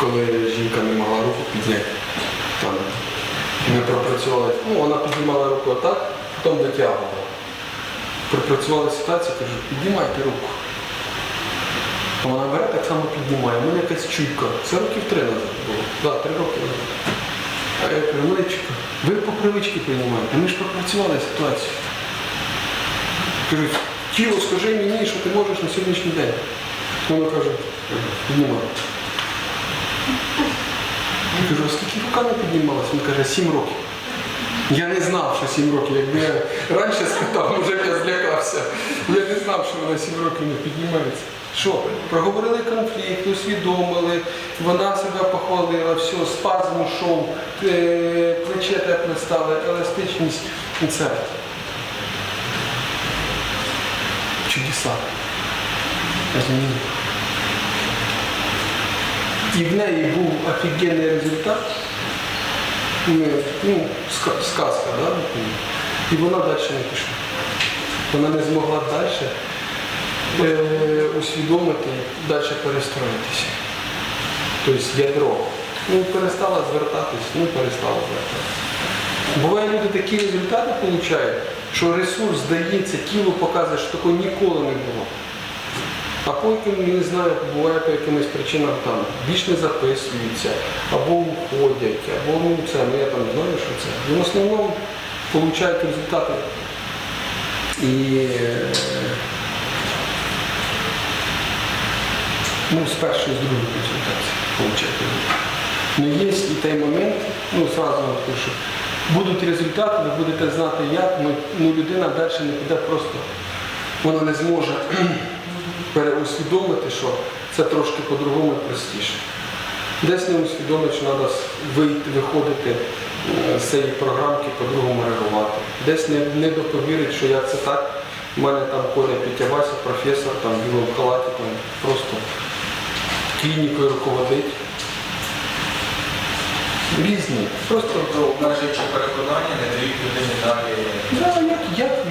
коли жінка не могла руку підняти. Там, ми пропрацювали, ну вона піднімала руку отак, потім витягувала. Пропрацювали ситуацію, кажу, піднімайте руку. Вона бере так само піднімає. У мене якась чуйка. Це років три назад було. Да, три роки назад. А я кажу, Марічка, ви по привичці приймаєте, ми ж пропрацювали ситуацію. Кажу, тіло, скажи мені, що ти можеш на сьогоднішній день. Вона каже, піднімай. Я кажу, а скільки рука не піднімалась? Він каже, сім років. Я не знав, що сім років. Якби я раніше спитав, може б я злякався. Я не знав, що вона сім років не піднімається. Що? Проговорили конфлікт, усвідомили, вона себе похвалила, все, спазм ушов, е, плече тепле стало, еластичність і це. Чудеса. Розумієте? І в неї був офігенний результат. Ну, сказка, да? І вона далі не пішла. Вона не змогла далі е, усвідомити, далі перестроїтися. Тобто ядро. Ну, перестала звертатись, ну перестала звертатись. Буває, люди такі результати отримують, що ресурс здається, тіло показує, що такого ніколи не було. А потім, не знаю, буває по якимось причинам там більш не записуються, або уходять, або ну це, ну я там знаю, що це. І в основному отримують результати. І е, ну, з першої, з другої консультації отримують результати. Ну є і той момент, ну зразу що будуть результати, ви будете знати як, ну, ну людина далі не піде просто, вона не зможе переусвідомити, що це трошки по-другому простіше. Десь не усвідомить, що треба вийти, виходити е, з цієї програмки, по-другому реагувати. Десь не, не доповірить, що як це так. У мене там Коля Петявася, професор, там в білому халаті, там просто клінікою руководить. Різні. Просто Тобто обмежуючи переконання не дають людині далі. Да, як, як